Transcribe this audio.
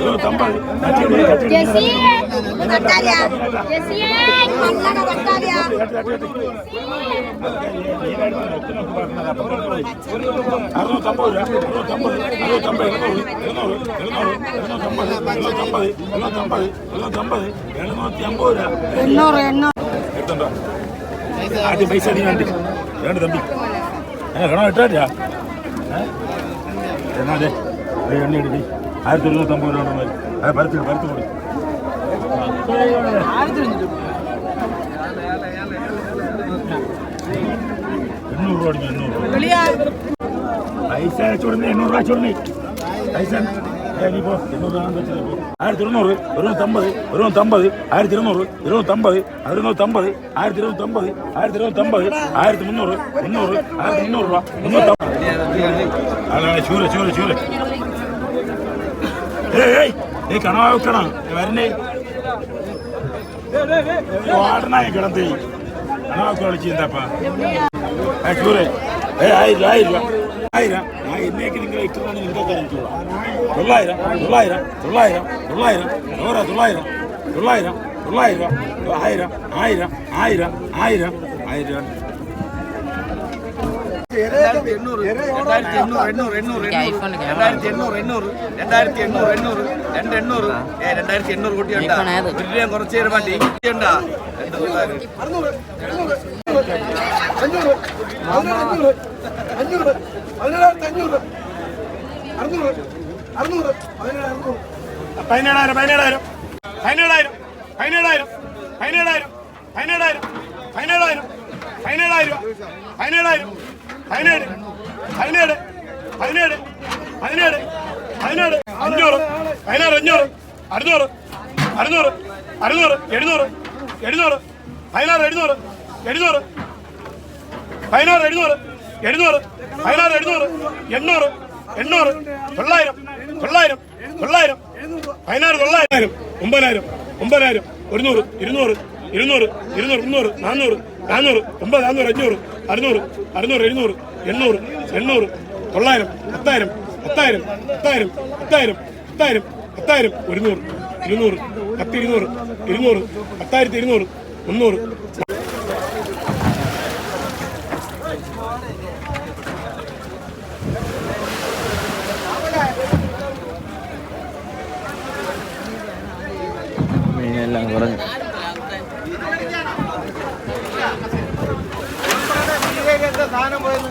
lu tambah. Jesse, bukan ya. ആയിരത്തി ഇരുന്നൂറ്റമ്പത് രൂപ മതി അത് പരത്തി പരത്തി കൂടി എണ്ണൂറ് രൂപ അടിക്കും എണ്ണൂറ് രൂപ. പൈസ ചുടനെ എണ്ണൂറ് രൂപ ചുടനെ പൈസ. ഇനിയിപ്പോ എണ്ണൂറ് രൂപ വെച്ചിട്ട് പോ. ആയിരത്തി ഇരുന്നൂറ് ഇരുന്നൂറ്റമ്പത് ഇരുന്നൂറ്റമ്പത് ആയിരത്തി ഇരുന്നൂറ് ഇരുന്നൂറ്റമ്പത് ഇരുന്നൂറ്റമ്പത് ആയിരത്തി ഇരുന്നൂറ്റമ്പത് ആയിരത്തി ഇരുന്നൂറ്റമ്പത് ആയിരത്തി മുന്നൂറ് മുന്നൂറ് ആയിരത്തി മുന്നൂറ് രൂപ മുന്നൂറ്റമ്പത്. അതാണ് ചൂര ചൂര ചൂര. ഏയ് കണ വെക്കണ വരണേ വാടനായ കിടന്നേ കണ വെക്ക കളിച്ചെന്താപ്പാ ടൂറേ ഏ ആയിരം ആയിരം ആയിരം. ആ എന്നേക്ക് നിങ്ങൾ ഇട്ടുവാണ് നിങ്ങൾക്ക് അറിയിക്കുക തൊള്ളായിരം തൊള്ളായിരം തൊള്ളായിരം തൊള്ളായിരം ഓരോ തൊള്ളായിരം തൊള്ളായിരം തൊള്ളായിരം ആയിരം ആയിരം ആയിരം ആയിരം ആയിരം രണ്ടായിരത്തി എണ്ണൂറ് രണ്ടായിരത്തി എണ്ണൂറ് എണ്ണൂറ് എണ്ണൂറ് രണ്ടായിരത്തി എണ്ണൂറ് എണ്ണൂറ്. രണ്ടായിരത്തി എണ്ണൂറ് എണ്ണൂറ്. രണ്ട് എണ്ണൂറ്. ഏ രണ്ടായിരത്തി എണ്ണൂറ് കുട്ടിയുണ്ടാ. ഒരു രൂപ കുറച്ച് തരുമ്പോ ടീ കുട്ടിയുണ്ടാ രണ്ട് പിള്ളേര് പതിനേഴായിരം പതിനേഴായിരം. പതിനേഴായിരം പതിനേഴായിരം പതിനേഴായിരം പതിനേഴായിരം പതിനേഴായിരം പതിനേഴായിരം പതിനേഴായിരം. പതിനേഴ് പതിനേഴ് പതിനേഴ് പതിനേഴ് പതിനേഴ് അഞ്ഞൂറ് പതിനാറ് അഞ്ഞൂറ് അറുന്നൂറ് അറുന്നൂറ് അറുന്നൂറ് എഴുന്നൂറ് എഴുന്നൂറ് പതിനാറ് എഴുന്നൂറ് എഴുന്നൂറ് പതിനാറ് എഴുന്നൂറ് എഴുന്നൂറ് പതിനാറ് എഴുന്നൂറ് എണ്ണൂറ് എണ്ണൂറ് തൊള്ളായിരം തൊള്ളായിരം തൊള്ളായിരം പതിനാറ് തൊള്ളായിരം ഒമ്പതിനായിരം ഒമ്പതിനായിരം ഒരുന്നൂറ് ഇരുന്നൂറ് ഇരുന്നൂറ് ഇരുന്നൂറ് മുന്നൂറ് നാനൂറ് നാനൂറ് ഒമ്പത് നാനൂറ് അഞ്ഞൂറ് അറുന്നൂറ് അറുന്നൂറ് എഴുന്നൂറ് എണ്ണൂറ് എണ്ണൂറ് തൊള്ളായിരം പത്തായിരം പത്തായിരം പത്തായിരം പത്തായിരം പത്തായിരം പത്തായിരം ഒരുന്നൂറ് ഇരുന്നൂറ് പത്ത് ഇരുന്നൂറ് ഇരുന്നൂറ് പത്തായിരത്തി ഇരുന്നൂറ് മുന്നൂറ്. മീനെല്ലാം കുറഞ്ഞു. സാധനം പോയത്